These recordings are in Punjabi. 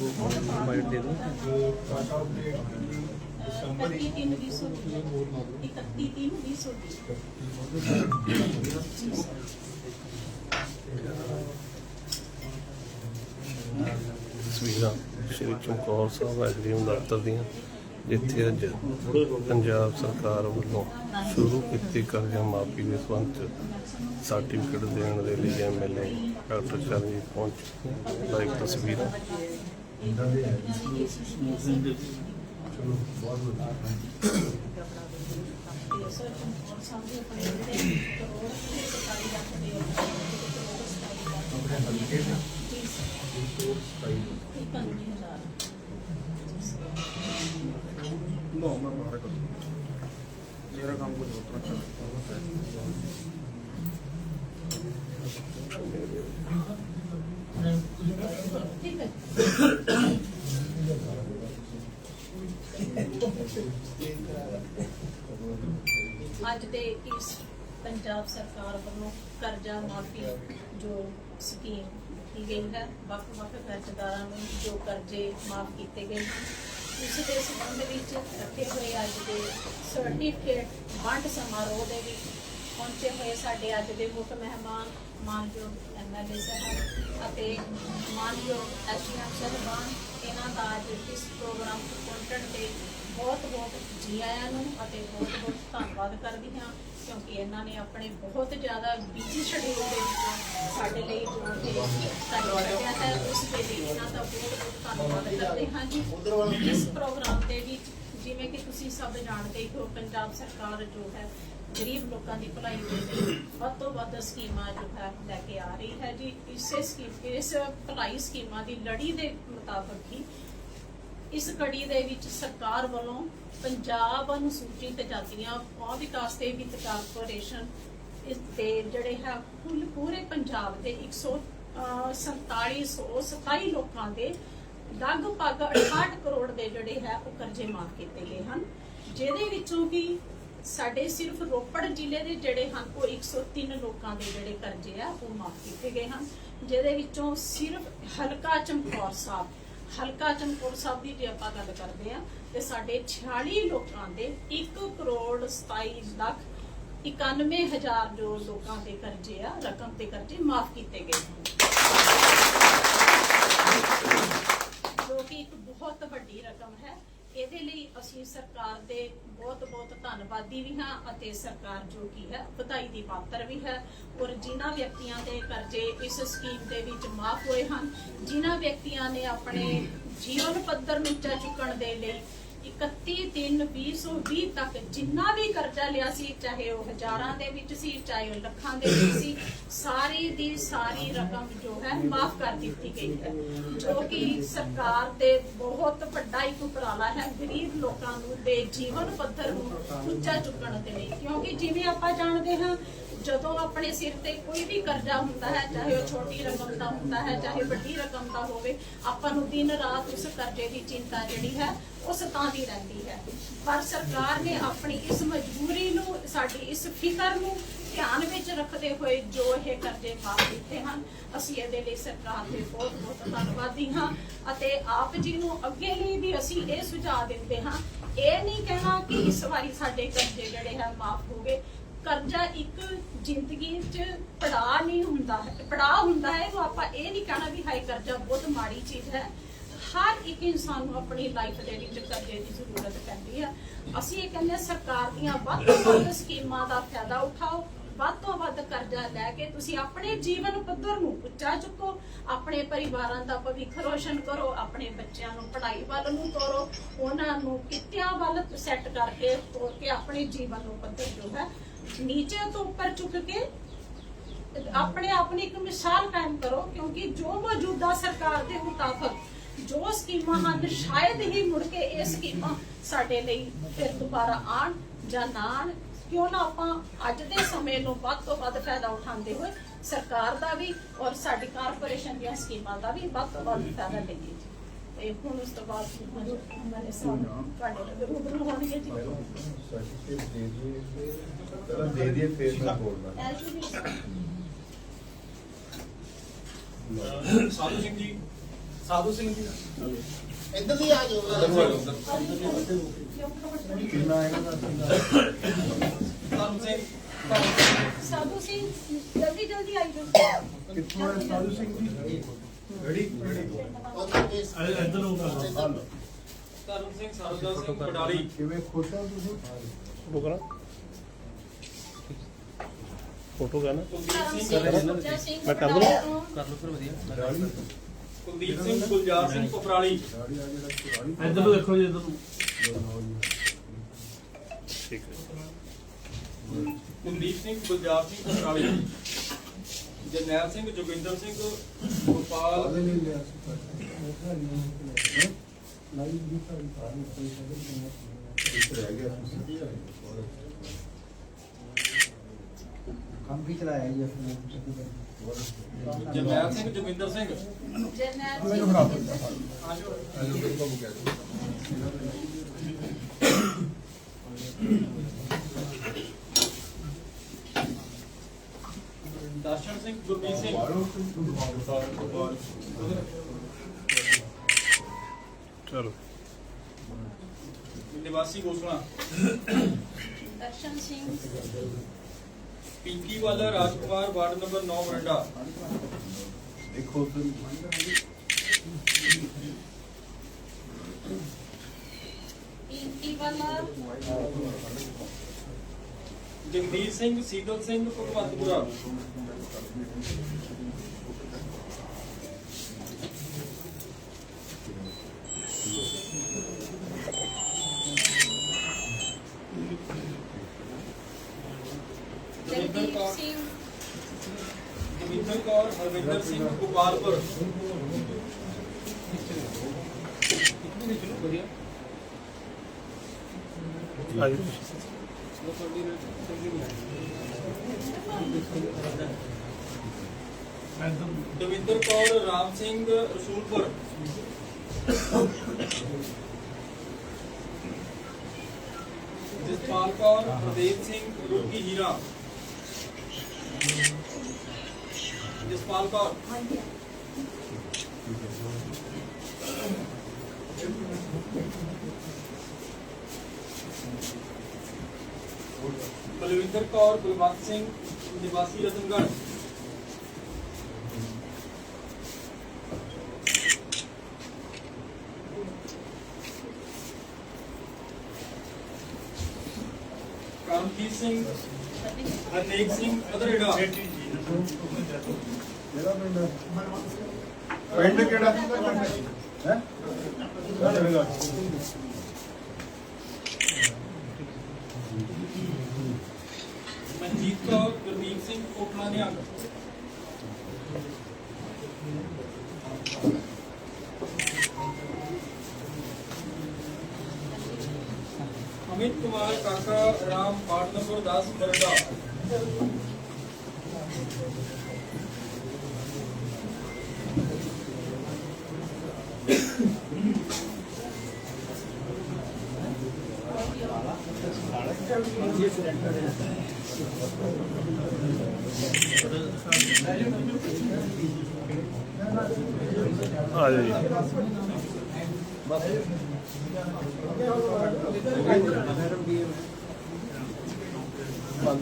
ਬਾਈਟ ਦੇ ਦੋ ਇਕੱਤੀ ਤਿੰਨ ਵੀਹ ਸੌ ਤਸਵੀਰਾਂ ਸ਼੍ਰੀ ਚਮਕੌਰ ਸਾਹਿਬ ਐਗਰੀਮ ਦਫ਼ਤਰ ਦੀਆਂ ਜਿੱਥੇ ਅੱਜ ਪੰਜਾਬ ਸਰਕਾਰ ਵੱਲੋਂ ਸ਼ੁਰੂ ਕੀਤੀ ਕਰਜ਼ਾ ਮਾਫੀ ਦੇ ਸੰਬੰਧ 'ਚ ਸਰਟੀਫਿਕੇਟ ਦੇਣ ਦੇ ਲਈ ਐਮਐਲਏ ਡਾਕਟਰ ਚਰਨਜੀਤ ਪਹੁੰਚ ਲਾਈਵ ਤਸਵੀਰਾਂ ਤੇ ਦੇ ਆਪਣੇ ਜਿਹੜੇ ਕਰੋੜ ਤੇ ਸਰਕਾਰੀ ਲੱਖ ਦੇ ਆ, ਕਰੋੜ ਸਤਾਈ ਲੱਖ। ਮੇਰਾ ਕੰਮ ਕੁਝ ਹੋਰ ਤਰ੍ਹਾਂ ਚੱਲਦਾ ਠੀਕ ਹੈ ਅੱਜ ਦੇ ਇਸ ਪੰਜਾਬ ਸਰਕਾਰ ਵੱਲੋਂ ਕਰਜ਼ਾ ਮਾਫੀ ਜੋ ਸਕੀਮ ਕੀਤੀ ਗਈ ਹੈ, ਵੱਖ-ਵੱਖ ਕਰਜ਼ਦਾਰਾਂ ਨੂੰ ਜੋ ਕਰਜ਼ੇ ਮਾਫ ਕੀਤੇ ਗਏ ਉਸ ਦੇ ਸੰਬੰਧ ਵਿੱਚ ਰੱਖੇ ਹੋਏ ਅੱਜ ਦੇ ਸਰਟੀਫਿਕੇਟ ਵੰਡ ਸਮਾਰੋਹ ਦੇ ਵਿੱਚ ਪਹੁੰਚੇ ਹੋਏ ਸਾਡੇ ਅੱਜ ਦੇ ਮੁੱਖ ਮਹਿਮਾਨ, ਮਾਨਯੋਗ ਐਮਐਲਏ ਸਾਹਿਬ। ਅਤੇ ਮਾਨਯੋਗ ਐਸਡੀਐਮ ਸਾਹਿਬਾਨ ਇਹਨਾਂ ਦਾ ਅੱਜ ਇਸ ਪ੍ਰੋਗਰਾਮ ਨੂੰ ਤੇ ਬਹੁਤ ਬਹੁਤ ਜੀ ਆਇਆਂ ਨੂੰ ਅਤੇ ਬਹੁਤ ਬਹੁਤ ਧੰਨਵਾਦ ਕਰਦੀ ਹਾਂ, ਕਿਉਂਕਿ ਇਹਨਾਂ ਨੇ ਆਪਣੇ ਬਹੁਤ ਜ਼ਿਆਦਾ ਬਿਜ਼ੀ ਸ਼ਡਿਊਲ ਦੇ ਵਿੱਚ ਸਾਡੇ ਲਈ ਜੋ ਇਹ ਟਾਈਮ ਕੱਢਿਆ ਹੈ, ਉਸ ਦੇ ਲਈ ਇਹਨਾਂ ਦਾ ਬਹੁਤ ਬਹੁਤ ਧੰਨਵਾਦ ਕਰਦੇ ਹਾਂ ਜੀ। ਇਸ ਪ੍ਰੋਗਰਾਮ ਦੇ ਵਿੱਚ ਜਿਵੇਂ ਕਿ ਤੁਸੀਂ ਸਭ ਜਾਣਦੇ ਹੋ, ਪੰਜਾਬ ਸਰਕਾਰ ਜੋ ਹੈ ਗਰੀਬ ਲੋਕਾਂ ਦੀ ਭਲਾਈ ਦੇ ਲਈ ਵੱਧ ਤੋਂ ਵੱਧ ਸਕੀਮਾਂ ਜੋ ਹੈ ਲੈ ਕੇ ਆ ਰਹੀ ਹੈ ਜੀ। ਇਸੇ ਸਕੀਮ, ਇਸ ਭਲਾਈ ਸਕੀਮਾਂ ਦੀ ਲੜੀ ਦੇ ਮੁਤਾਬਕ ਹੀ ਇਸ ਕੜੀ ਦੇ ਵਿੱਚ ਸਰਕਾਰ ਵੱਲੋਂ ਪੰਜਾਬ ਅਨੁਸੂਚਿਤ ਜਾਤੀਆਂ ਪੌ ਵਿਕਾਸ ਤੇ ਵਿੱਤ ਕਾਰਪੋਰੇਸ਼ਨ ਇਸ ਦੇ ਜਿਹੜੇ ਹੈ ਕੁੱਲ ਪੂਰੇ ਪੰਜਾਬ ਦੇ 100 ਅਹ 4727 ਲੋਕਾਂ ਦੇ ਲਗਭਗ 68 ਕਰੋੜ ਦੇ ਜਿਹੜੇ ਹੈ ਉਹ ਕਰਜ਼ੇ ਮਾਫ ਕੀਤੇ ਗਏ ਹਨ। ਜਿਹਦੇ ਵਿੱਚੋਂ ਵੀ ਸਾਡੇ ਸਿਰਫ ਰੋਪੜ ਜ਼ਿਲ੍ਹੇ ਦੇ ਜਿਹੜੇ ਹਨ, ਉਹ 103 ਲੋਕਾਂ ਦੇ ਜਿਹੜੇ ਕਰਜ਼ੇ ਆ, ਉਹ ਮਾਫ ਕੀਤੇ ਗਏ ਹਨ, ਜਿਹਦੇ ਵਿੱਚੋਂ ਸਿਰਫ ਹਲਕਾ ਚਮਕੌਰ ਸਾਹਿਬ, ਹਲਕਾ ਚਮਕੌਰ ਸਾਹਿਬ ਦੀ ਜੇ ਆਪਾਂ ਗੱਲ ਕਰਦੇ ਆ ਤੇ ਸਾਡੇ 46 ਲੋਕਾਂ ਦੇ 1 ਕਰੋੜ 27 ਲੱਖ 91 ਹਜ਼ਾਰ ਜੋ ਲੋਕਾਂ ਦੇ ਕਰਜ਼ੇ ਆ, ਰਕਮ ਤੇ ਕਰਜ਼ੇ ਮਾਫ ਕੀਤੇ ਗਏ ਹਨ। ਜੋ ਕਿ ਇੱਕ ਬਹੁਤ ਵੱਡੀ ਰਕਮ ਹੈ ਇਹਦੇ ਲਈ ਅਸੀਂ ਸਰਕਾਰ ਦੇ ਬਹੁਤ ਬਹੁਤ ਧੰਨਵਾਦੀ ਵੀ ਹਾਂ ਅਤੇ ਸਰਕਾਰ ਜੋ ਕੀ ਹੈ, ਵਧਾਈ ਦੀ ਪਾਤਰ ਵੀ ਹੈ ਔਰ ਜਿਨ੍ਹਾਂ ਵਿਅਕਤੀਆਂ ਦੇ ਕਰਜ਼ੇ ਇਸ ਸਕੀਮ ਦੇ ਵਿੱਚ ਮਾਫ ਹੋਏ ਹਨ, ਜਿਨ੍ਹਾਂ ਵਿਅਕਤੀਆਂ ਨੇ ਆਪਣੇ ਜੀਵਨ ਪੱਧਰ ਨੂੰ ਉੱਚਾ ਚੁੱਕਣ ਦੇ ਲਈ 31/3/2020 ਤੱਕ ਜਿੰਨਾ ਵੀ ਕਰਜ਼ਾ ਲਿਆ ਸੀ, ਚਾਹੇ ਉਹ ਹਜ਼ਾਰਾਂ ਦੇ ਵਿੱਚ ਸੀ, ਚਾਹੇ ਉਹ ਲੱਖਾਂ ਦੇ ਵਿੱਚ ਸੀ, ਸਾਰੀ ਦੀ ਸਾਰੀ ਰਕਮ ਜੋ ਹੈ ਮਾਫ ਕਰ ਦਿੱਤੀ ਗਈ ਹੈ। ਜੋ ਕਿ ਸਰਕਾਰ ਦੇ ਬਹੁਤ ਵੱਡਾ ਇੱਕ ਉਪਰਾਲਾ ਹੈ, ਗਰੀਬ ਲੋਕਾਂ ਨੂੰ ਦੇ ਜੀਵਨ ਪੱਧਰ ਨੂੰ ਉੱਚਾ ਚੁੱਕਣ ਦੇ ਲਈ। ਕਿਉਂਕਿ ਜਿਵੇਂ ਆਪਾਂ ਜਾਣਦੇ ਹਾਂ ਜਦੋਂ ਆਪਣੇ ਸਿਰ ਤੇ ਕੋਈ ਵੀ ਕਰਜ਼ਾ ਹੁੰਦਾ ਹੈ, ਚਾਹੇ ਉਹ ਛੋਟੀ ਰਕਮ ਦਾ ਹੁੰਦਾ ਹੈ, ਚਾਹੇ ਵੱਡੀ ਰਕਮ ਦਾ ਹੋਵੇ, ਆਪਾਂ ਨੂੰ ਦਿਨ ਰਾਤ ਉਸ ਕਰਜ਼ੇ ਦੀ ਚਿੰਤਾ ਜਿਹੜੀ ਹੈ ਉਹ ਸਤਾਉਂਦੀ ਰਹਿੰਦੀ ਹੈ। ਪਰ ਸਰਕਾਰ ਨੇ ਆਪਣੀ ਇਸ ਮਜਬੂਰੀ ਨੂੰ, ਸਾਡੀ ਇਸ ਫਿਕਰ ਨੂੰ ਧਿਆਨ ਵਿੱਚ ਰੱਖਦੇ ਹੋਏ ਜੋ ਇਹ ਕਰਜ਼ੇ ਮਾਫ ਕੀਤੇ ਹਨ, ਅਸੀਂ ਇਹਦੇ ਲਈ ਸਰਕਾਰ ਦੇ ਬਹੁਤ ਬਹੁਤ ਧੰਨਵਾਦੀ ਹਾਂ ਅਤੇ ਆਪ ਜੀ ਨੂੰ ਅੱਗੇ ਲਈ ਵੀ ਅਸੀਂ ਇਹ ਸੁਝਾਅ ਦਿੰਦੇ ਹਾਂ। ਇਹ ਨਹੀਂ ਕਹਿਣਾ ਕਿ ਇਸ ਵਾਰੀ ਸਾਡੇ ਕਰਜ਼ੇ ਜਿਹੜੇ ਹੈ ਮਾਫ ਹੋ ਗਏ। ਕਰਜ਼ਾ ਇੱਕ ਜ਼ਿੰਦਗੀ 'ਚ ਪੜਾ ਨਹੀਂ ਹੁੰਦਾ ਹੈ। ਪੜਾ ਹੁੰਦਾ ਹੈ, ਉਹ ਆਪਾਂ ਇਹ ਨਹੀਂ ਕਹਿਣਾ ਵੀ ਹਾਈ ਕਰਜ਼ਾ ਬਹੁਤ ਮਾੜੀ ਚੀਜ਼ ਹੈ। ਹਰ ਇੱਕ ਇਨਸਾਨ ਨੂੰ ਆਪਣੀ ਲਾਈਫ ਦੇ ਵਿੱਚ ਕਰਜ਼ੇ ਦੀ ਜ਼ਰੂਰਤ ਪੈਂਦੀ ਹੈ ਅਸੀਂ ਇਹ ਕਹਿੰਦੇ ਹਾਂ, ਸਰਕਾਰ ਦੀਆਂ ਵੱਧ ਤੋਂ ਵੱਧ ਸਕੀਮਾਂ ਦਾ ਫਾਇਦਾ ਉਠਾਓ। ਵੱਧ ਤੋਂ ਵੱਧ ਕਰਜ਼ਾ ਲੈ ਕੇ ਤੁਸੀਂ ਆਪਣੇ ਜੀਵਨ ਪੱਧਰ ਨੂੰ ਉੱਚਾ ਚੁੱਕੋ। ਆਪਣੇ ਪਰਿਵਾਰਾਂ ਦਾ ਭਵਿੱਖ ਰੋਸ਼ਨ ਕਰੋ। ਆਪਣੇ ਬੱਚਿਆਂ ਨੂੰ ਪੜ੍ਹਾਈ ਵੱਲ ਨੂੰ ਤੋਰੋ। ਉਹਨਾਂ ਨੂੰ ਕਿੱਤਿਆਂ ਵੱਲ ਸੈੱਟ ਕਰਕੇ ਤੋਰ ਕੇ ਆਪਣੇ ਜੀਵਨ ਨੂੰ ਪੱਧਰ ਜੋ ਹੈ ਨੀਚੇ ਤੋਂ ਉੱਪਰ ਚੁੱਕ ਕੇ ਆਪਣੇ ਆਪ ਨੂੰ ਇੱਕ ਮਿਸਾਲ ਕਾਇਮ ਕਰੋ, ਕਿਉਂਕਿ ਜੋ ਮੌਜੂਦਾ ਸਰਕਾਰ ਦੇ ਮੁਤਾਬਕ ਜੋ ਸਕੀਮਾਂ ਹਨ, ਸ਼ਾਇਦ ਹੀ ਮੁੜ ਕੇ ਇਹ ਸਕੀਮਾਂ ਸਾਡੇ ਲਈ ਫਿਰ ਦੁਬਾਰਾ ਆਣ ਜਾਂ ਨਾ ਆਉਣ। ਕਿਉਂ ਨਾ ਆਪਾਂ ਅੱਜ ਦੇ ਸਮੇਂ ਨੂੰ ਵੱਧ ਤੋਂ ਵੱਧ ਫਾਇਦਾ ਉਠਾਉਂਦੇ ਹੋਏ ਸਰਕਾਰ ਦਾ ਵੀ ਔਰ ਸਾਡੀ ਕਾਰਪੋਰੇਸ਼ਨ ਦੀਆਂ ਸਕੀਮਾਂ ਦਾ ਵੀ ਵੱਧ ਤੋਂ ਵੱਧ ਫਾਇਦਾ ਲਈਏ। ਤੇ ਹੁਣ ਉਸ ਤੋਂ ਬਾਅਦ ਮੈਨੇ ਸਭ ਤੁਹਾਡੇ ਨਾਲ ਰੂਬਰੂ ਹੋਣਗੇ ਜੀ ਸਰਟੀਫਿਕੇਟ ਦੇ ਦਿਏ ਪਹਿਲਾਂ ਦੇ ਦਿਏ ਫਿਰ ਮੈਂ ਬੋਲਣਾ ਐਸ ਯੂ ਸਾਧੂ ਸਿੰਘ ਜੀ। ਸਾਧੂ ਸਿੰਘ ਜੀ ਇੱਧਰ ਦੀ ਆ ਜਾਓ। ਕਿੰਨਾ ਇਹਨਾਂ ਦਾ? ਧਰਮ ਸਿੰਘ ਸਾਧੂ ਸਿੰਘ ਜਲਦੀ ਜਲਦੀ ਆਈ ਜਾਓ। ਕਿੱਥੋਂ ਹੈ ਸਾਧੂ ਸਿੰਘ ਜੀ? ਰੈਡੀ ਧਰਮ ਸਿੰਘ ਸਰਦਾਰ ਸਿੰਘ ਪਟਾਲੀ ਕਿਵੇਂ ਖੁਸ਼ ਹੋ ਤੁਸੀਂ? ਫੋਟੋ ਕਰਾਂ। ਫੋਟੋ ਕਰਾਂ ਕੁਲਦੀਪ ਸਿੰਘ। ਸੁੱਚਾ ਸਿੰਘ। ਮੈਂ ਕਰ ਦੂੰ? ਬਟਾਲੇ ਤੋਂ ਰਾੜੀ ਕੁਲਦੀਪ ਸਿੰਘ ਗੁਲਜ਼ਾਰ ਸਿੰਘ ਰਾੜੀ ਇੱਧਰ ਨੂੰ ਦੇਖੋ ਜੀ ਇੱਧਰ ਨੂੰ। ਠੀਕ ਹੈ। ਕੁਲਦੀਪ ਸਿੰਘ ਗੁਲਜ਼ਾਰ ਸਿੰਘ ਪਫਰਾਲੀ ਜਰਨੈਲ ਸਿੰਘ ਜੋਗਿੰਦਰ ਸਿੰਘ ਗੋਪਾਲ। ਕੰਮ ਵੀ ਚਲਾਇਆ ਜੀ ਆਪਣੇ ਜਰਨੈਲ ਸਿੰਘ ਜੋਗਿੰਦਰ ਸਿੰਘ। ਜਰਨੈਲ ਸਿੰਘ। ਦਰਸ਼ਨ ਸਿੰਘ ਗੁਰਮੀਤ ਸਿੰਘ ਬਾਲੋ ਚਲੋ ਨਿਵਾਸੀ ਗੋਸਲਾ ਦਰਸ਼ਨ ਸਿੰਘ ਪਿੰਕੀ ਵਾਲਾ ਰਾਜਕੁਮਾਰ ਵਾਰਡ ਨੰਬਰ 9 ਬਰੰਡਾ ਦੇਖੋ ਤੁਸੀਂ ਪਿੰਕੀ ਵਾਲਾ ਜਗਦੀਸ਼ ਸਿੰਘ ਸੀਤਲ ਸਿੰਘ ਭਗਵੰਤਪੁਰਾ ਜਗਦੀਪ ਸਿੰਘ ਜਮਿੰਦਰ ਕੌਰ ਹਰਵਿੰਦਰ ਸਿੰਘ ਗੋਪਾਲਪੁਰ ਆਜੋ ਇੱਧਰ ਨੂੰ। ਦਵਿੰਦਰ ਕੌਰ ਰਾਮ ਸਿੰਘ ਰਸੂਲਪੁਰ ਜਸਪਾਲ ਕੌਰ ਪ੍ਰਦੀਪ ਸਿੰਘ ਰੂਕੀ ਹੀਰਾ ਜਸਪਾਲ ਕੌਰ ਬਲਵਿੰਦਰ ਕੌਰ ਗੁਲਵੰਤ ਸਿੰਘ ਨਿਵਾਸੀ ਰਤਨਗੜ੍ਹ ਕਰਮਜੀਤ ਸਿੰਘ ਹਰਨੇਕ ਸਿੰਘ ਅਧਰੇੜਾ ਮੇਰਾ ਪਿੰਡ ਪਿੰਡ ਕਿਹੜਾ? ਹੈ? ਹੈ? ਮਨਜੀਤ ਕੌਰ ਗੁਰਦੀਪ ਸਿੰਘ ਕੋਟਲਾ ਨਿਹੰਗ ਰਾਮ ਵਾਰਡ ਨੰਬਰ 10 ਬਰਦਾ ਆ ਜੀ। ਬੰਦ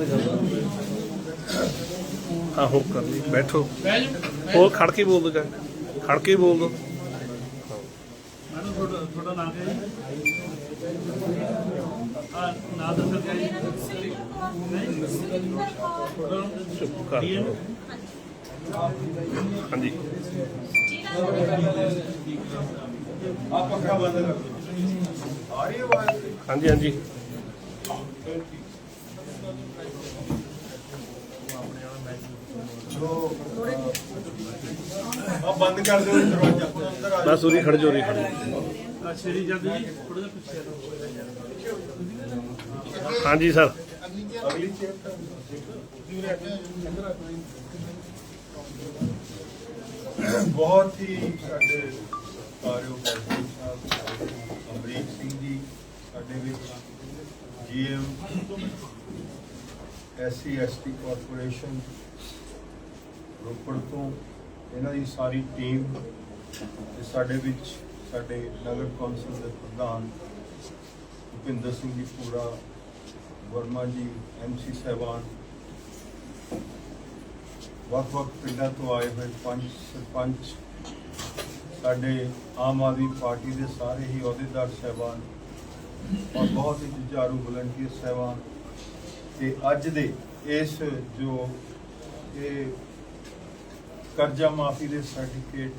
ਦੋ ਆਹੋ ਕਰ ਲਈ ਬੈਠੋ। ਹੋਰ ਖੜ ਕੇ ਬੋਲ ਦੋ ਜਾ ਖੜ ਕੇ ਬੋਲ ਦੋ। ਮੈਡਮ ਤੁਹਾਡਾ ਤੁਹਾਡਾ ਨਾਮ ਕੀ ਹੈ ਜੀ? ਆ ਨਾਮ ਦੱਸੋ ਕੀ ਹੈ ਜੀ ਸੁਰਿੰਦਰ ਕੌਰ। ਤੁਹਾਡਾ ਚੁੱਪ ਕਰ DM? ਦਿਓ। ਹਾਂਜੀ। ਆ ਬੰਦ ਆਵਾਜ਼ ਹਾਂਜੀ। ਹਾਂਜੀ ਆ ਬੰਦ ਕਰ ਦਿਓ ਇਹ ਦਰਵਾਜ਼ਾ। ਅੰਦਰ ਆ ਬਸ ਉਰੀ ਖੜ ਜੋ ਖੜ ਜੀ ਥੋੜਾ ਜਿਹਾ ਪਿੱਛੇ ਜਾਓ। ਹਾਂਜੀ ਸਰ। ਅਗਲੀ ਚੇਅਰ ਤੇ ਬਹੁਤ ਹੀ ਸਾਡੇ ਕਾਰਿਓ ਸਾਹਿਬ ਅਮਰੀਕ ਸਿੰਘ ਜੀ ਸਾਡੇ ਵਿੱਚ GM SC ST corporation Ropar ਤੋਂ ਇਹਨਾਂ ਦੀ ਸਾਰੀ ਟੀਮ ਤੇ ਸਾਡੇ ਵਿੱਚ ਸਾਡੇ ਨਗਰ ਕੌਂਸਲ ਦੇ ਪ੍ਰਧਾਨ ਭੁਪਿੰਦਰ ਸਿੰਘ ਜੀ ਪੂਰਾ, ਵਰਮਾ ਜੀ ਐਮਸੀ ਸਹਿਬਾਨ, ਵੱਖ-ਵੱਖ ਪਿੰਡਾਂ ਤੋਂ ਆਏ ਹੋਏ ਪੰਜ ਸਰਪੰਚ, ਸਾਡੇ ਆਮ ਆਦਮੀ ਪਾਰਟੀ ਦੇ ਸਾਰੇ ਹੀ ਅਹੁਦੇਦਾਰ ਸਹਿਬਾਨ ਔਰ ਬਹੁਤ ਹੀ ਜੁਝਾਰੂ ਵਲੰਟੀਅਰ ਸਹਿਬਾਨ ਤੇ ਅੱਜ ਦੇ ਇਸ ਜੋ ਇਹ ਕਰਜ਼ਾ ਮਾਫੀ ਦੇ ਸਰਟੀਫਿਕੇਟ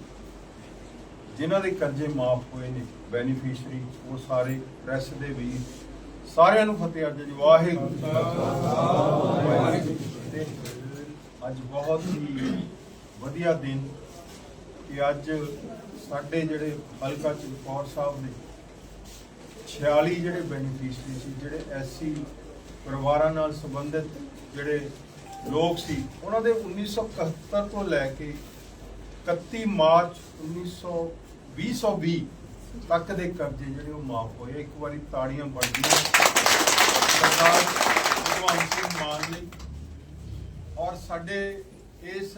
ਜਿਨ੍ਹਾਂ ਦੇ ਕਰਜ਼ੇ ਮਾਫ ਹੋਏ ਨੇ ਬੈਨੀਫੀਸ਼ਰੀ ਉਹ ਸਾਰੇ ਪ੍ਰੈਸ ਦੇ ਵੀ ਸਾਰਿਆਂ ਨੂੰ ਫਤਿਹ ਅੱਜ ਜੀ ਵਾਹਿਗੁਰੂ ਜੀ ਅੱਜ ਬਹੁਤ ਹੀ ਵਧੀਆ ਦਿਨ ਕਿ ਅੱਜ ਸਾਡੇ ਜਿਹੜੇ ਹਲਕਾ ਚਮਕੌਰ ਸਾਹਿਬ ਦੇ 46 ਜਿਹੜੇ ਬੈਨੀਫੀਸ਼ਰੀ ਸੀ, ਜਿਹੜੇ ਐਸਸੀ ਪਰਿਵਾਰਾਂ ਨਾਲ ਸੰਬੰਧਿਤ ਜਿਹੜੇ ਲੋਕ ਸੀ, ਉਹਨਾਂ ਦੇ 1971 ਤੋਂ ਲੈ ਕੇ 31 ਮਾਰਚ 1920 ਤੱਕ ਦੇ ਕਰਜ਼ੇ ਜਿਹੜੇ ਉਹ ਮਾਫ ਹੋਏ। ਇੱਕ ਵਾਰੀ ਤਾੜੀਆਂ ਬਣਦੀਆਂ। ਸਰਦਾਰ ਭਗਵੰਤ ਸਿੰਘ ਮਾਨ ਨੇ ਔਰ ਸਾਡੇ ਇਸ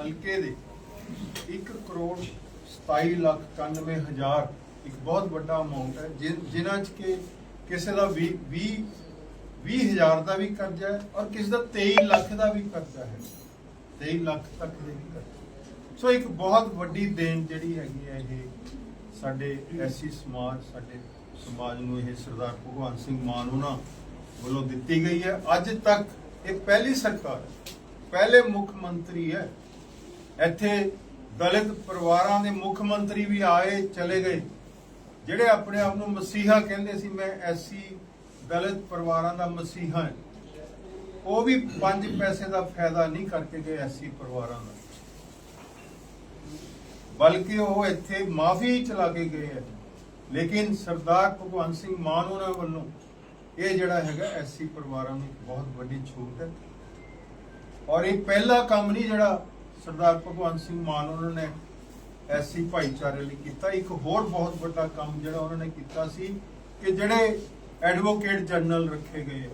ਹਲਕੇ ਦੇ 1 ਕਰੋੜ 27 ਲੱਖ 91 ਹਜ਼ਾਰ, ਇੱਕ ਬਹੁਤ ਵੱਡਾ ਅਮਾਉਂਟ ਹੈ, ਜਿ- ਜਿਨ੍ਹਾਂ ਚ ਕਿ ਕਿਸੇ ਦਾ ਵੀ 20 ਵੀਹ ਹਜ਼ਾਰ ਦਾ ਵੀ ਕਰਜ਼ਾ ਹੈ ਔਰ ਕਿਸੇ ਦਾ 23 ਲੱਖ ਦਾ ਵੀ ਕਰਜ਼ਾ ਹੈ। 23 ਲੱਖ ਤੱਕ ਦੇ ਵੀ ਕਰਜ਼ਾ ਸੋ ਇੱਕ ਬਹੁਤ ਵੱਡੀ ਦੇਣ ਜਿਹੜੀ ਹੈਗੀ ਹੈ ਇਹ ਸਾਡੇ ਐਸੀ ਸਮਾਜ, ਸਾਡੇ ਸਮਾਜ ਨੂੰ ਇਹ ਸਰਦਾਰ ਭਗਵੰਤ ਸਿੰਘ ਮਾਨ ਉਹਨਾਂ ਵੱਲੋਂ ਦਿੱਤੀ ਗਈ ਹੈ। ਅੱਜ ਤੱਕ ਇਹ ਪਹਿਲੀ ਸਰਕਾਰ, ਪਹਿਲੇ ਮੁੱਖ ਮੰਤਰੀ ਹੈ। ਇੱਥੇ ਦਲਿਤ ਪਰਿਵਾਰਾਂ ਦੇ ਮੁੱਖ ਮੰਤਰੀ ਵੀ ਆਏ, ਚਲੇ ਗਏ। ਜਿਹੜੇ ਆਪਣੇ ਆਪ ਨੂੰ ਮਸੀਹਾ ਕਹਿੰਦੇ ਸੀ, ਮੈਂ ਐਸੀ ਦਲਿਤ ਪਰਿਵਾਰਾਂ ਦਾ ਮਸੀਹਾ ਹੈ। ਉਹ ਵੀ 5 ਪੈਸੇ ਦਾ ਫਾਇਦਾ ਨਹੀਂ ਕਰਕੇ ਗਏ ਐਸੀ ਪਰਿਵਾਰਾਂ ਦਾ। ਬਲਕਿ ਉਹ ਇੱਥੇ ਮਾਫੀ ਚਲਾ ਕੇ ਗਏ ਹੈ। ਲੇਕਿਨ ਸਰਦਾਰ ਭਗਵੰਤ ਸਿੰਘ ਮਾਨ ਉਹਨਾਂ ਵੱਲੋਂ ਇਹ ਜਿਹੜਾ ਹੈਗਾ ਐਸੀ ਪਰਿਵਾਰਾਂ ਨੂੰ ਬਹੁਤ ਵੱਡੀ ਛੂਟ ਹੈ। ਔਰ ਇਹ ਪਹਿਲਾ ਕੰਮ ਨਹੀਂ ਜਿਹੜਾ ਸਰਦਾਰ ਭਗਵੰਤ ਸਿੰਘ ਮਾਨ ਉਹਨਾਂ ਨੇ ਐਸੀ ਭਾਈਚਾਰੇ ਲਈ ਕੀਤਾ। ਇੱਕ ਹੋਰ ਬਹੁਤ ਵੱਡਾ ਕੰਮ ਜਿਹੜਾ ਉਹਨਾਂ ਨੇ ਕੀਤਾ ਸੀ ਕਿ ਜਿਹੜੇ ਐਡਵੋਕੇਟ ਜਨਰਲ ਰੱਖੇ ਗਏ।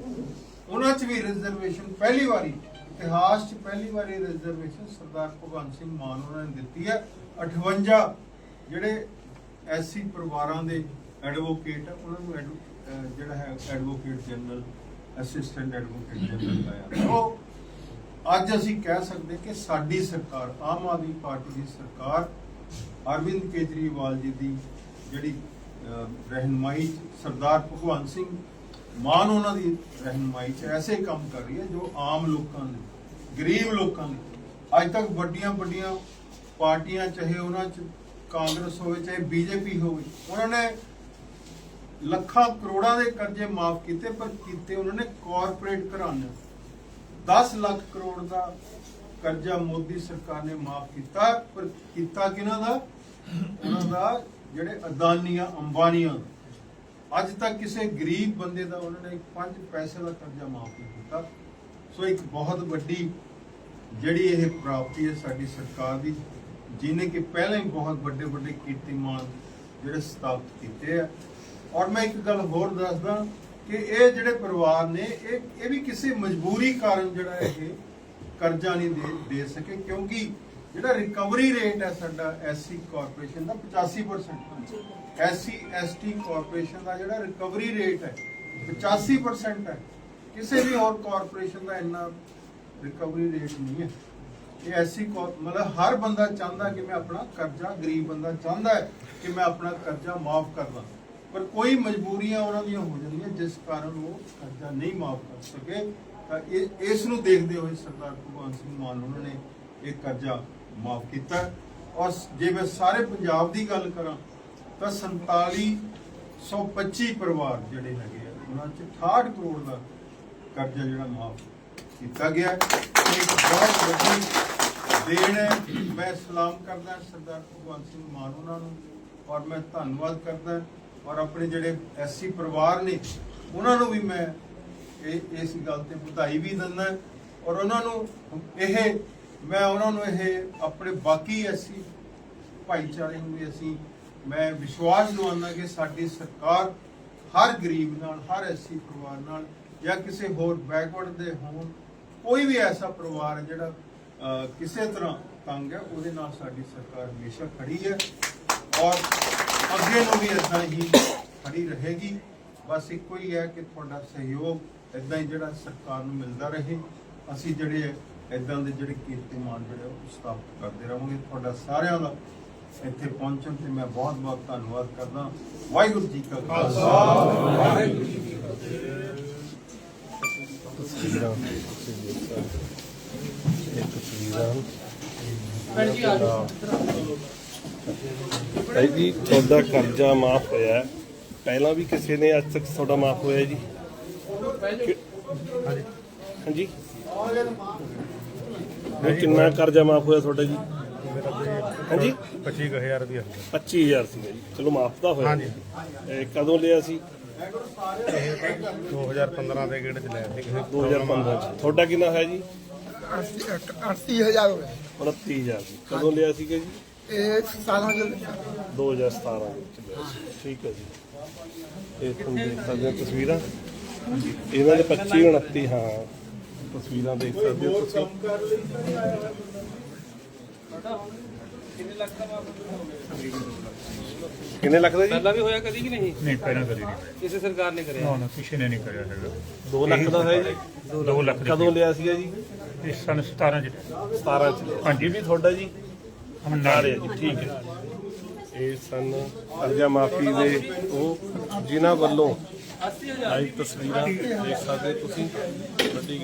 ਉਹਨਾਂ 'ਚ ਵੀ ਰਿਜ਼ਰਵੇਸ਼ਨ ਪਹਿਲੀ ਵਾਰੀ, ਇਤਿਹਾਸ 'ਚ ਪਹਿਲੀ ਵਾਰੀ ਰਿਜ਼ਰਵੇਸ਼ਨ ਸਰਦਾਰ ਭਗਵੰਤ ਸਿੰਘ ਮਾਨ ਉਹਨਾਂ ਨੇ ਦਿੱਤੀ ਹੈ। 58 ਜਿਹੜੇ ਐਸੀ ਪਰਿਵਾਰਾਂ ਦੇ ਐਡਵੋਕੇਟ ਉਹਨਾਂ ਨੂੰ ਐਡਵ- ਜਿਹੜਾ ਹੈ advocate general assistant advocate general ਲਾਇਆ। ਉਹ ਅੱਜ ਅਸੀਂ ਕਹਿ ਸਕਦੇ ਕਿ ਸਾਡੀ ਸਰਕਾਰ, ਆਮ ਆਦਮੀ ਪਾਰਟੀ ਦੀ ਸਰਕਾਰ, ਅਰਵਿੰਦ ਕੇਜਰੀਵਾਲ ਜੀ ਦੀ ਜਿਹੜੀ ਰਹਿਨਮਾਈ 'ਚ ਸਰਦਾਰ ਭਗਵੰਤ ਸਿੰਘ ਮਾਨ ਉਹਨਾਂ ਦੀ ਰਹਿਨੁਮਾਈ 'ਚ ਐਸੇ ਕੰਮ ਕਰ ਰਹੀ ਹੈ ਜੋ ਆਮ ਲੋਕਾਂ ਲਈ, ਗਰੀਬ ਲੋਕਾਂ ਲਈ। ਅੱਜ ਤੱਕ ਵੱਡੀਆਂ ਵੱਡੀਆਂ ਪਾਰਟੀਆਂ, ਚਾਹੇ ਉਹਨਾਂ 'ਚ ਕਾਂਗਰਸ ਹੋਵੇ, ਚਾਹੇ ਬੀਜੇਪੀ ਹੋਵੇ, ਉਹਨਾਂ ਨੇ ਲੱਖਾਂ ਕਰੋੜਾਂ ਦੇ ਕਰਜ਼ੇ ਮਾਫ ਕੀਤੇ, ਪਰ ਕੀਤੇ ਉਹਨਾਂ ਨੇ ਕਾਰਪੋਰੇਟ ਘਰਾਣੇ। 10 ਲੱਖ ਕਰੋੜ ਦਾ ਕਰਜ਼ਾ ਮੋਦੀ ਸਰਕਾਰ ਨੇ ਮਾਫ ਕੀਤਾ, ਪਰ ਕੀਤਾ ਕਿਹਨਾਂ ਦਾ? ਉਹਨਾਂ ਦਾ ਜਿਹੜੇ ਅਦਾਨੀਆਂ, ਅੰਬਾਨੀਆਂ। ਅੱਜ ਤੱਕ ਕਿਸੇ ਗਰੀਬ ਬੰਦੇ ਦਾ ਉਹਨਾਂ ਨੇ 5 ਪੈਸੇ ਦਾ ਕਰਜ਼ਾ ਮਾਫ ਨਹੀਂ ਕੀਤਾ। ਸੋ ਇੱਕ ਬਹੁਤ ਵੱਡੀ ਜਿਹੜੀ ਇਹ ਪ੍ਰਾਪਤੀ ਹੈ ਸਾਡੀ ਸਰਕਾਰ ਦੀ ਜਿਹਨੇ ਕਿ ਪਹਿਲਾਂ ਹੀ ਬਹੁਤ ਵੱਡੇ ਵੱਡੇ ਕੀਰਤੀਮਾਨ ਜਿਹੜੇ ਸਥਾਪਿਤ ਕੀਤੇ ਆ। ਔਰ ਮੈਂ ਇੱਕ ਗੱਲ ਹੋਰ ਦੱਸਦਾ ਕਿ ਇਹ ਜਿਹੜੇ ਪਰਿਵਾਰ ਨੇ, ਇਹ ਇਹ ਵੀ ਕਿਸੇ ਮਜਬੂਰੀ ਕਾਰਨ ਜਿਹੜਾ ਇਹ ਕਰਜ਼ਾ ਨਹੀਂ ਦੇ ਦੇ ਸਕੇ, ਕਿਉਂਕਿ ਜਿਹੜਾ ਰਿਕਵਰੀ ਰੇਟ ਹੈ ਸਾਡਾ ਐਸਸੀ ਕਾਰਪੋਰੇਸ਼ਨ ਦਾ 85% ਐਸਸੀ ਐਸਟੀ ਕਾਰਪੋਰੇਸ਼ਨ ਦਾ ਜਿਹੜਾ ਰਿਕਵਰੀ ਰੇਟ ਹੈ 85% ਹੈ। ਕਿਸੇ ਵੀ ਹੋਰ ਕਾਰਪੋਰੇਸ਼ਨ ਦਾ ਇੰਨਾ ਰਿਕਵਰੀ ਰੇਟ ਨਹੀਂ ਹੈ। ਇਹ ਐਸੀ ਮਤਲਬ ਹਰ ਬੰਦਾ ਚਾਹੁੰਦਾ ਕਿ ਮੈਂ ਆਪਣਾ ਕਰਜ਼ਾ, ਗਰੀਬ ਬੰਦਾ ਚਾਹੁੰਦਾ ਕਿ ਮੈਂ ਆਪਣਾ ਕਰਜ਼ਾ ਮਾਫ ਕਰ ਲਾਂ। ਪਰ ਕੋਈ ਮਜਬੂਰੀਆਂ ਉਹਨਾਂ ਦੀਆਂ ਹੋ ਜਾਂਦੀਆਂ, ਜਿਸ ਕਾਰਨ ਉਹ ਕਰਜ਼ਾ ਨਹੀਂ ਮਾਫ ਕਰ ਸਕੇ। ਤਾਂ ਇਸ ਨੂੰ ਦੇਖਦੇ ਹੋਏ ਸਰਦਾਰ ਭਗਵੰਤ ਸਿੰਘ ਮਾਨ, ਉਹਨਾਂ ਨੇ ਇਹ ਕਰਜ਼ਾ ਮਾਫ ਕੀਤਾ। ਔਰ ਜੇ ਮੈਂ ਸਾਰੇ ਪੰਜਾਬ ਦੀ ਗੱਲ ਕਰਾਂ, ਤਾਂ 4725 ਪਰਿਵਾਰ ਜਿਹੜੇ ਹੈਗੇ ਆ, ਉਹਨਾਂ 'ਚ 68 ਕਰੋੜ ਦਾ ਕਰਜ਼ਾ ਜਿਹੜਾ ਮਾਫ ਕੀਤਾ ਗਿਆ। ਹੈ। ਇੱਕ ਬਹੁਤ ਵੱਡੀ ਦੇਣ ਹੈ। ਮੈਂ ਸਲਾਮ ਕਰਦਾ ਸਰਦਾਰ ਭਗਵੰਤ ਸਿੰਘ ਮਾਨ ਉਹਨਾਂ ਨੂੰ, ਔਰ ਮੈਂ ਧੰਨਵਾਦ ਕਰਦਾ ਔਰ ਆਪਣੇ ਜਿਹੜੇ ਐਸਸੀ ਪਰਿਵਾਰ ਨੇ, ਉਹਨਾਂ ਨੂੰ ਵੀ ਮੈਂ ਇਹ ਇਸ ਗੱਲ ਤੇ ਵਧਾਈ ਵੀ ਦਿੰਦਾ ਔਰ ਉਹਨਾਂ ਨੂੰ ਇਹ ਮੈਂ ਉਹਨਾਂ ਨੂੰ ਇਹ ਆਪਣੇ ਬਾਕੀ ਐਸੀ ਭਾਈਚਾਰੇ ਨੂੰ ਵੀ ਅਸੀਂ, ਮੈਂ ਵਿਸ਼ਵਾਸ ਦਿਵਾਉਂਦਾ ਕਿ ਸਾਡੀ ਸਰਕਾਰ ਹਰ ਗਰੀਬ ਨਾਲ, ਹਰ ਐਸੀ ਪਰਿਵਾਰ ਨਾਲ ਜਾਂ ਕਿਸੇ ਹੋਰ ਬੈਕਵਰਡ ਦੇ ਹੋਣ, ਕੋਈ ਵੀ ਐਸਾ ਪਰਿਵਾਰ ਹੈ ਜਿਹੜਾ ਕਿਸੇ ਤਰ੍ਹਾਂ ਤੰਗ ਹੈ, ਉਹਦੇ ਨਾਲ ਸਾਡੀ ਸਰਕਾਰ ਹਮੇਸ਼ਾ ਖੜੀ ਹੈ ਔਰ ਅੱਗੇ ਨੂੰ ਵੀ ਇਦਾਂ ਹੀ ਖੜੀ ਰਹੇਗੀ। ਬਸ ਇੱਕੋ ਹੀ ਹੈ ਕਿ ਤੁਹਾਡਾ ਸਹਿਯੋਗ ਇਦਾਂ ਹੀ ਜਿਹੜਾ ਸਰਕਾਰ ਨੂੰ ਮਿਲਦਾ ਰਹੇ। ਅਸੀਂ ਜਿਹੜੇ ਇਦਾਂ ਦੇ ਜਿਹੜੇ ਕੀਰਤੀਮਾਨ ਜਿਹੜੇ ਉਹ ਸਥਾਪਿਤ ਕਰਦੇ ਰਹਾਂਗੇ। ਤੁਹਾਡਾ ਸਾਰਿਆਂ ਦਾ ਇੱਥੇ ਪਹੁੰਚਣ ਤੇ ਮੈਂ ਬਹੁਤ ਬਹੁਤ ਧੰਨਵਾਦ ਕਰਦਾ। ਵਾਹਿਗੁਰੂ ਜੀ ਕਾ ਖਾਲਸਾ। ਵਾਹਿਗੁਰੂ ਜੀ ਕੀ ਫਤਿਹ ਭਾਈ ਤੁਹਾਡਾ ਕਰਜ਼ਾ ਮਾਫ ਹੋਇਆ ਹੈ। ਪਹਿਲਾਂ ਵੀ ਕਿਸੇ ਨੇ ਅੱਜ ਤੱਕ ਤੁਹਾਡਾ ਮਾਫ ਹੋਇਆ ਜੀ? ਕਿ- ਹਾਂਜੀ। ਉਹ ਕਿੰਨਾ ਕਰਜ਼ਾ ਮਾਫ ਹੋਇਆ ਤੁਹਾਡਾ ਜੀ? ਹਾਂਜੀ? 25000 ਰੁਪਏ 25000 ਸੀ ਜੀ। ਚਲੋ ਮਾਫ ਤਾਂ ਹੋਇਆ। ਹਾਂਜੀ। ਇਹ ਕਦੋਂ ਲਿਆ ਸੀ? 2015 ਦੇ ਗੇੜ ਚ ਲਿਆ ਸੀ ਕਿਸੇ 2015 ਚ। ਤੁਹਾਡਾ ਕਿੰਨਾ ਹੋਇਆ ਜੀ? 80000 ਹੋ ਗਏ 29000 ਜੀ। ਕਦੋਂ ਲਿਆ ਸੀਗਾ ਜੀ? ਇਹ ਸਾਲਾਂ ਦੇ 2017 ਵਿੱਚ ਲਿਆ ਸੀ। ਠੀਕ ਹੈ ਜੀ। ਇਹ ਤੁਹਾਨੂੰ ਦੇਖ ਸਕਦੇ ਹੋ ਤਸਵੀਰਾਂ। ਇਹਨਾਂ ਦੇ 25 29 ਹਾਂ। ਤਸਵੀਰਾਂ ਦੇਖ ਸਕਦੇ ਹੋ ਤੁਸੀਂ। ਕਿੰਨੇ ਲੱਖ ਦਾ ਜੀ? ਪਹਿਲਾਂ ਵੀ ਹੋਇਆ ਕਦੀ ਕਿ ਨਹੀਂ? ਨਹੀਂ ਪਹਿਲਾਂ ਕਦੀ ਨਹੀਂ। ਕਿਸੇ ਸਰਕਾਰ ਨੇ ਕਰਿਆ। ਨਾ ਨਾ ਕਿਸੇ ਨੇ ਨਹੀਂ ਕਰਿਆ ਹੈਗਾ। 2 ਲੱਖ ਦਾ ਹੈ ਜੀ? 2 ਲੱਖ ਦੇ ਕਦੋਂ ਲਿਆ ਸੀਗਾ ਜੀ? ਇਸ ਸਨ 17 ਚ। 17 ਚ ਹਾਂਜੀ। ਵੀ ਤੁਹਾਡਾ ਜੀ? ਹਮ ਨਾਲ ਹੈ ਜੀ ਠੀਕ ਹੈ। ਇਹ ਸਨ ਕਰਜ਼ਾ ਮਾਫੀ ਦੇ ਉਹ ਜਿਨ੍ਹਾਂ ਵੱਲੋਂ ਆਈ ਤਸਵੀਰਾਂ ਦੇਖ ਸਕਦੇ ਤੁਸੀਂ। ਵੱਡੀ